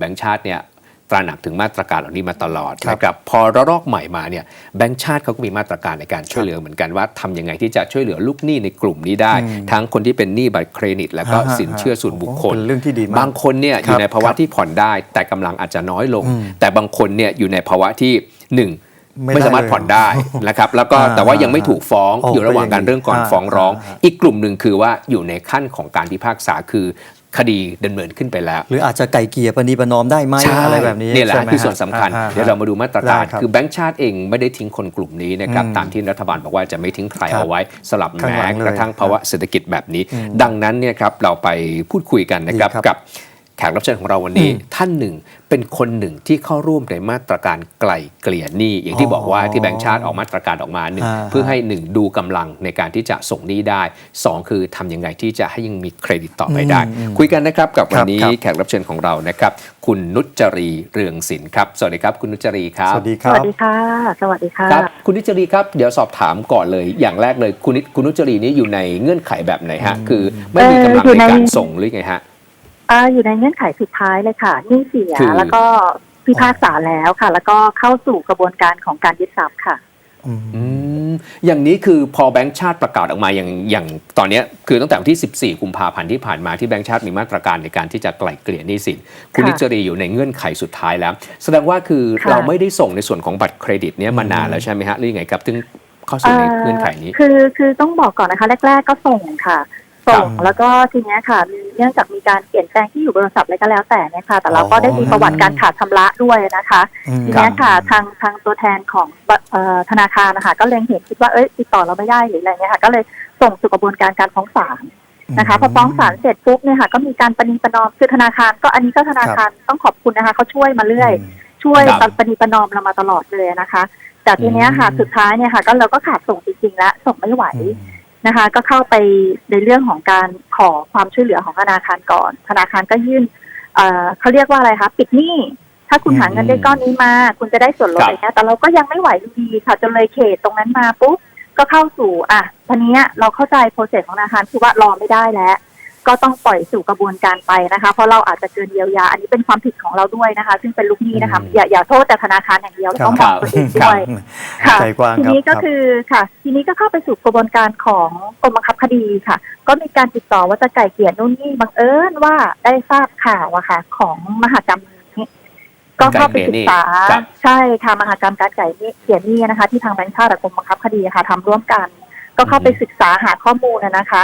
แบงก์ชาติเนี่ยตระหนักถึงมาตรการเหล่านี้มาตลอดครับนะครับพอระลอกใหม่มาเนี่ยแบงก์ชาติเขาก็มีมาตรการในการช่วยเหลือเหมือนกันว่าทำยังไงที่จะช่วยเหลือลูกหนี้ในกลุ่มนี้ได้อืมทั้งคนที่เป็นหนี้บัตรเครดิต แล้วก็ฮะฮะสินเชื่อส่วนบุคคลโอ้เป็นเรื่องที่ดีมากบางคนเนี่ยครับอยู่ในภาวะครับที่ผ่อนได้ แต่กำลังอาจจะน้อยลงอืมแต่บางคนเนี่ยอยู่ในภาวะที่หนึ่งไม่ไม่สามารถได้เลยผ่อนได้นะครับแล้วก็อ่าแต่ว่ายังไม่ถูกฟ้องโอ้อยู่ระหว่างการก็ยังดีเรื่องก่อนอ่าฟ้องร้องอ่าอีกกลุ่มหนึ่งคือว่าอยู่ในขั้นของการพิพากษาคือ คดีดำเนินขึ้นไปแล้ว หรืออาจจะไก่เกลี่ยประนีประนอมได้ไหมใช่อะไรแบบนี้เนี่ยแหละใช่ไมคือฮะส่วนสำคัญอ่เดี๋ยวเรามาดูมาตรการได้ครับคือแบงก์ชาติเองไม่ได้ทิ้งคนกลุ่มนี้นะครับอืมตามที่รัฐบาลบอกว่าจะไม่ทิ้งใครครับเอาไว้สลับข้างหลัแม้งเลยกระทั่งภาวะเศรษฐกิจแบบนี้อืมดังนั้นเนี่ยครับเราไปพูดคุยกันนะครับดีครับกับ แขกรับเชิญของเราวันนี้อืมท่านหนึ่งเป็นคนหนึ่งที่เข้าร่วมในมาตรการไกล่เกลี่ยหนี้อย่างที่อ๋อบอกว่าที่แบงก์ชาติออกมาตรการออกมาหนึ่งอ่าเพื่อให้หนึ่งดูกำลังในการที่จะส่งหนี้ได้สองคือทำยังไงที่จะให้ยังมีเครดิตต่อไปได้อืมอืมคุยกันนะครับกับวันนี้ครับแขกรับเชิญของเรานะครับ คุณนุชจรีเรืองศิลป์ครับ สวัสดีครับ คุณนุชจรีครับสวัสดีคสรัวับสดีค่ะสวัสดีค่ะครับคุณนุชจรีครับเดี๋ยวสอบถามก่อนเลยอย่างแรกเลยคุณนิคุณนุชจรีนี่อยู่ในเงื่อนไขแบบไหนฮะอืมคือไม่มีกำลังเอ่ออยู่ในในการส่งหรือไงฮะ อ่าอยู่ในเงื่อนไขสุดท้ายเลยค่ะหนี้เสีย คือ แล้วก็พิพากษาแล้วค่ะ แล้วก็เข้าสู่กระบวนการของการยึดทรัพย์ค่ะ อืม อืมอย่างนี้คือพอแบงก์ชาติประกาศออกมาอย่างอย่างตอนเนี้ยคือตั้งแต่วันที่ 14 กุมภาพันธ์ที่ผ่านมาที่แบงก์ชาติมีมาตรการในการที่จะไกล่เกลี่ยหนี้สิน คุณค่ะนิจจรีอยู่ในเงื่อนไขสุดท้ายแล้ว แสดงว่าคือค่ะ เราไม่ได้ส่งในส่วนของบัตรเครดิตเนี้ยมานานแล้วใช่ไหมฮะหรือยังไงครับถึงเข้าสู่ในเงื่อนไขนี้ คือคือต้องบอกก่อนนะคะ แรก ๆ ก็ส่งค่ะ ส่งครับแล้วก็ทีเนี้ยค่ะมีเนื่องจากมีการเปลี่ยนแปลงที่อยู่บริษัทอะไรก็แล้วแต่เนี่ยค่ะแต่เราก็อ๋อได้มีประวัติการขาดชำระด้วยนะคะอืมทีเนี้ยค่ะทางทางตัวแทนของเอ่อธนาคารนะคะก็เล็งเห็นคิดว่าเอ้ยติดต่อเราไม่ได้หรืออะไรเงี้ยค่ะ ก็เลยส่งสู่กระบวนการการฟ้องศาลนะคะพอฟ้องศาลเสร็จปุ๊บเนี่ยค่ะก็มีการประนีประนอมคือธนาคาร ก็อันนี้ก็ธนาคารต้องขอบคุณนะคะเขาช่วยมาเรื่อย ช่วยครับประนีประนอมเรามาตลอดเลยนะคะแต่ทีเนี้ยค่ะอืมสุดท้ายเนี่ยค่ะ ก็เราก็ขาดส่งจริงๆแล้วส่งไม่ไหวอืม นะคะ ก็เข้าไปในเรื่องของการขอความช่วยเหลือของธนาคารก่อน ธนาคารก็ยื่นเอ่อเขาเรียกว่าอะไรคะปิดหนี้ถ้าคุณอืมหาเงินได้ก้อนนี้มา คุณจะได้ส่วนลดครับอะไรเงี้ยแต่เราก็ยังไม่ไหวอยู่ดีค่ะจนเลยเขตตรงนั้นมาปุ๊บก็เข้าสู่อะทีนี้เราเข้าใจโปรเซสของธนาคารคือว่ารอไม่ได้แล้ว ก็ต้องปล่อยสู่กระบวนการไปนะคะ เพราะเราอาจจะเกินเยียวยา อันนี้เป็นความผิดของเราด้วยนะคะ ซึ่งเป็นลูกหนี้นะคะอืมอย่าอย่าโทษแต่ธนาคารอย่างเดียวครับต้องมองตัวเองครัด้บวยค่ะใจกว้างทีครับนี้ก็รับคือค่ะ ทีนี้ก็เข้าไปสู่กระบวนการของกรมบังคับคดีค่ะ ก็มีการติดต่อว่าจะไก่เกลี่ยนู่นนี่บังเอิญว่าได้ทราบข่าวอะค่ะ ของมหากรรมนี้ก็เข้าไปศึกษาครับใช่ค่ะมหากรรมการไก่เกลี่ยหนี่นะคะ ที่ทางแบงค์ชาติกับกรมบังคับคดีค่ะทำร่วมกัน ก็เข้าไปศึกษาหาข้อมูลนะนะคะ